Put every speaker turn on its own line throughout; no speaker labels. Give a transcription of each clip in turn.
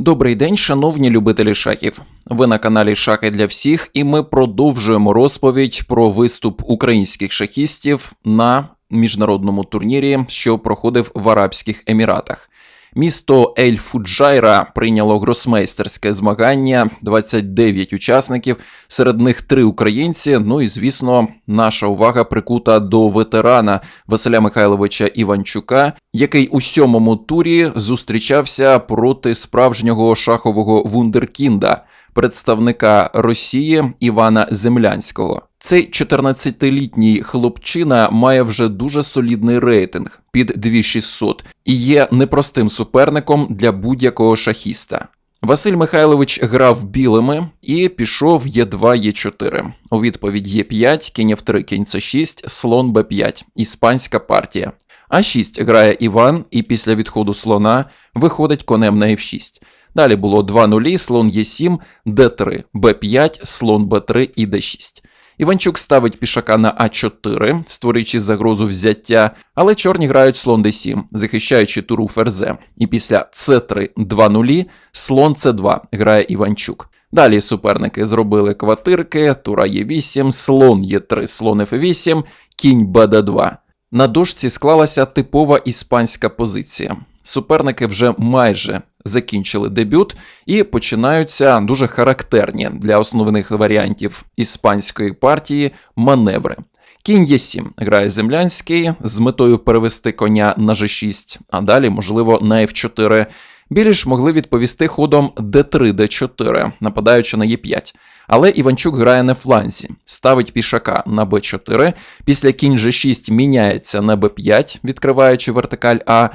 Добрий день, шановні любителі шахів. Ви на каналі Шахи для всіх, і ми продовжуємо розповідь про виступ українських шахістів на міжнародному турнірі, що проходив в Арабських Еміратах. Місто Ель Фуджайра прийняло гросмейстерське змагання, 29 учасників, серед них три українці. Ну і звісно, наша увага прикута до ветерана Василя Михайловича Іванчука, який у сьомому турі зустрічався проти справжнього шахового вундеркінда, представника Росії Івана Землянського. Цей 14-літній хлопчина має вже дуже солідний рейтинг під 2600 і є непростим суперником для будь-якого шахіста. Василь Михайлович грав білими і пішов Е2, Е4. У відповідь Е5, кінь F3, кінь С6, слон Б5, іспанська партія. А6 грає Іван, і після відходу слона виходить конем на F6. Далі було 2 нулі, слон Е7, Д3, Б5, слон Б3 і Д6. Іванчук ставить пішака на А4, створюючи загрозу взяття, але чорні грають слон d7, захищаючи туру ферзе. І після С3 2 нулі, слон С2 грає Іванчук. Далі суперники зробили квартирки, тура Е8, слон Е3, слон Ф8, кінь БД2. На дошці склалася типова іспанська позиція. Суперники вже майже закінчили дебют і починаються дуже характерні для основних варіантів іспанської партії маневри. Кінь Е7 грає землянський з метою перевести коня на G6, а далі, можливо, на F4. Білі ж могли відповісти ходом D3, D4, нападаючи на Е5. Але Іванчук грає на фланзі, ставить пішака на Б4, після кінь G6 міняється на Б5, відкриваючи вертикаль А,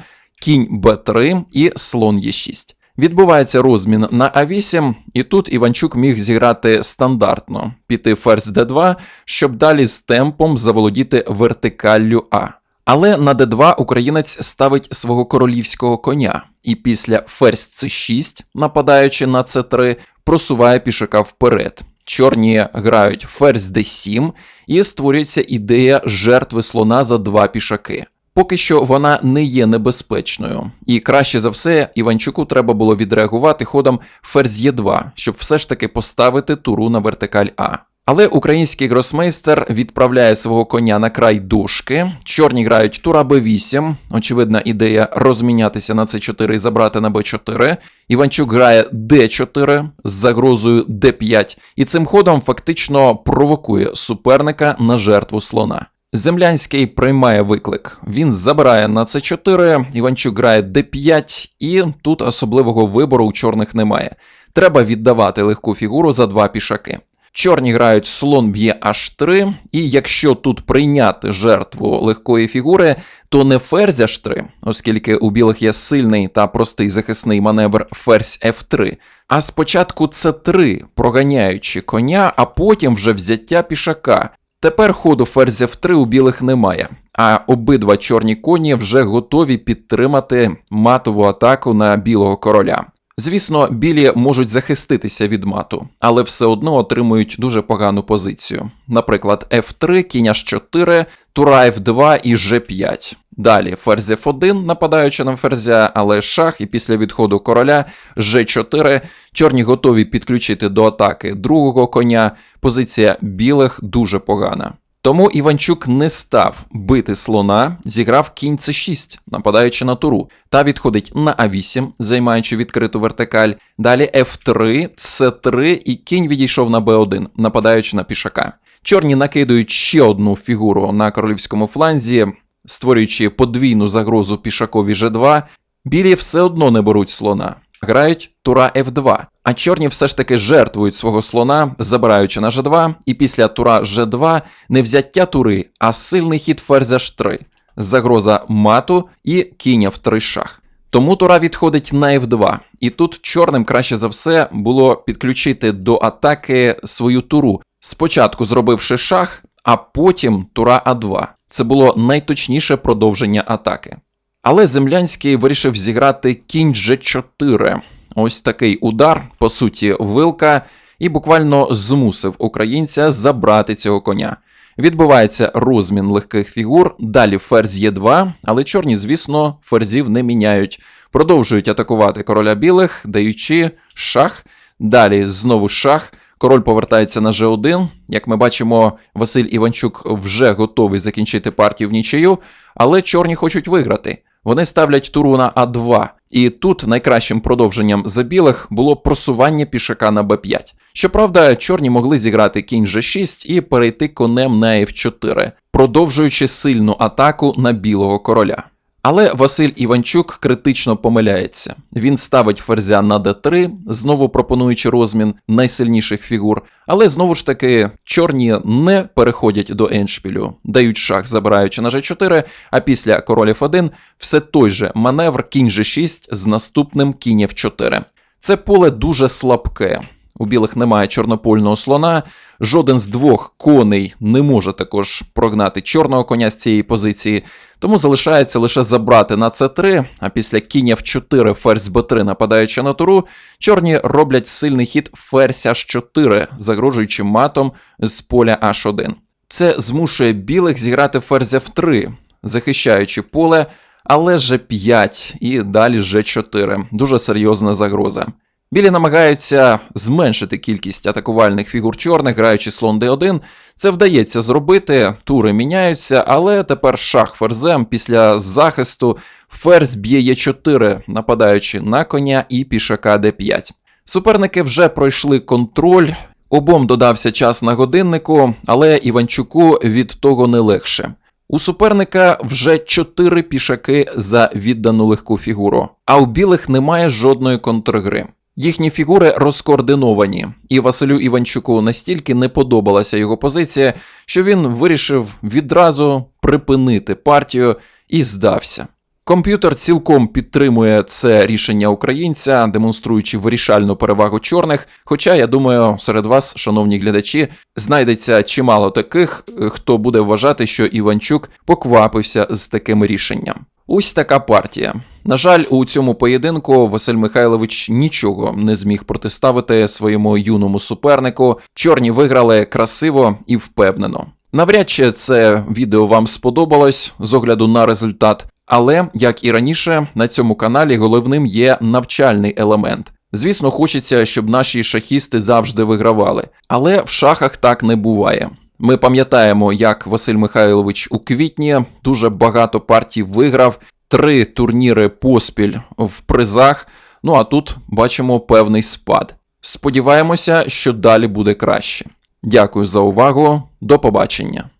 кінь Б3 і слон Е6. Відбувається розмін на А8, і тут Іванчук міг зіграти стандартно, піти ферзь Д2, щоб далі з темпом заволодіти вертикаллю А. Але на Д2 українець ставить свого королівського коня, і після ферзь С6, нападаючи на С3, просуває пішака вперед. Чорні грають ферзь Д7, і створюється ідея жертви слона за два пішаки. Поки що вона не є небезпечною, і краще за все Іванчуку треба було відреагувати ходом ферзь Е2, щоб все ж таки поставити туру на вертикаль А. Але український гросмейстер відправляє свого коня на край дошки. Чорні грають тура Б8. Очевидна ідея розмінятися на С4 і забрати на Б4. Іванчук грає Д4 з загрозою Д5, і цим ходом фактично провокує суперника на жертву слона. Землянський приймає виклик. Він забирає на С4, Іванчук грає Д5, і тут особливого вибору у чорних немає. Треба віддавати легку фігуру за два пішаки. Чорні грають слон б'є H3, і якщо тут прийняти жертву легкої фігури, то не ферзь H3, оскільки у білих є сильний та простий захисний маневр ферзь F3, а спочатку С3, проганяючи коня, а потім вже взяття пішака. Тепер ходу ферзів F3 у білих немає, а обидва чорні коні вже готові підтримати матову атаку на білого короля. Звісно, білі можуть захиститися від мату, але все одно отримують дуже погану позицію. Наприклад, F3, кінь H4, тура F2 і G5. Далі ферзь F1, нападаючи на ферзя, але шах, і після відходу короля G4. Чорні готові підключити до атаки другого коня. Позиція білих дуже погана. Тому Іванчук не став бити слона, зіграв кінь С6, нападаючи на туру, та відходить на А8, займаючи відкриту вертикаль. Далі F3, С3 і кінь відійшов на Б1, нападаючи на пішака. Чорні накидують ще одну фігуру на королівському фланзі, створюючи подвійну загрозу пішакові G2. Білі все одно не беруть слона. Грають тура F2, а чорні все ж таки жертвують свого слона, забираючи на G2, і після тура G2 не взяття тури, а сильний хід ферзя H3, загроза мату і кінь в 3 шах. Тому тура відходить на F2, і тут чорним краще за все було підключити до атаки свою туру, спочатку зробивши шах, а потім тура А2. Це було найточніше продовження атаки. Але Землянський вирішив зіграти кінь G4. Ось такий удар, по суті, вилка, і буквально змусив українця забрати цього коня. Відбувається розмін легких фігур, далі ферзь Е2, але чорні, звісно, ферзів не міняють. продовжують атакувати короля білих, даючи шах. Далі знову шах. Король повертається на G1. Як ми бачимо, Василь Іванчук вже готовий закінчити партію в нічию, але чорні хочуть виграти. Вони ставлять туру на А2, і тут найкращим продовженням за білих було просування пішака на Б5. Щоправда, чорні могли зіграти кінь G6 і перейти конем на F4, продовжуючи сильну атаку на білого короля. Але Василь Іванчук критично помиляється. Він ставить ферзя на d3, знову пропонуючи розмін найсильніших фігур. Але знову ж таки, чорні не переходять до еншпілю, дають шах, забираючи на g4, а після король f1 все той же маневр кінь g6 з наступним кінь f4. Це поле дуже слабке. У білих немає чорнопольного слона. Жоден з двох коней не може також прогнати чорного коня з цієї позиції, тому залишається лише забрати на c3, а після кінь f4, ферзь b3, нападаючи на туру, чорні роблять сильний хід ферзь h4, загрожуючи матом з поля h1. Це змушує білих зіграти ферзь f3, захищаючи поле, але g5 і далі g4. Дуже серйозна загроза. Білі намагаються зменшити кількість атакувальних фігур чорних, граючи слон d1. Це вдається зробити, тури міняються, але тепер шах ферзем після захисту ферзь б'є e4, нападаючи на коня і пішака d5. Суперники вже пройшли контроль. Обом додався час на годиннику, але Іванчуку від того не легше. У суперника вже чотири пішаки за віддану легку фігуру, а у білих немає жодної контргри. Їхні фігури розкоординовані, і Василю Іванчуку настільки не подобалася його позиція, що він вирішив відразу припинити партію і здався. Комп'ютер цілком підтримує це рішення українця, демонструючи вирішальну перевагу чорних. Хоча, я думаю, серед вас, шановні глядачі, знайдеться чимало таких, хто буде вважати, що Іванчук поквапився з таким рішенням. Ось така партія. На жаль, у цьому поєдинку Василь Михайлович нічого не зміг протиставити своєму юному супернику. Чорні виграли красиво і впевнено. Навряд чи це відео вам сподобалось з огляду на результат, але як і раніше, на цьому каналі головним є навчальний елемент. Звісно, хочеться, щоб наші шахісти завжди вигравали, але в шахах так не буває. Ми пам'ятаємо, як Василь Михайлович у квітні дуже багато партій виграв, три турніри поспіль в призах. Ну а тут бачимо певний спад. Сподіваємося, що далі буде краще. Дякую за увагу. До побачення.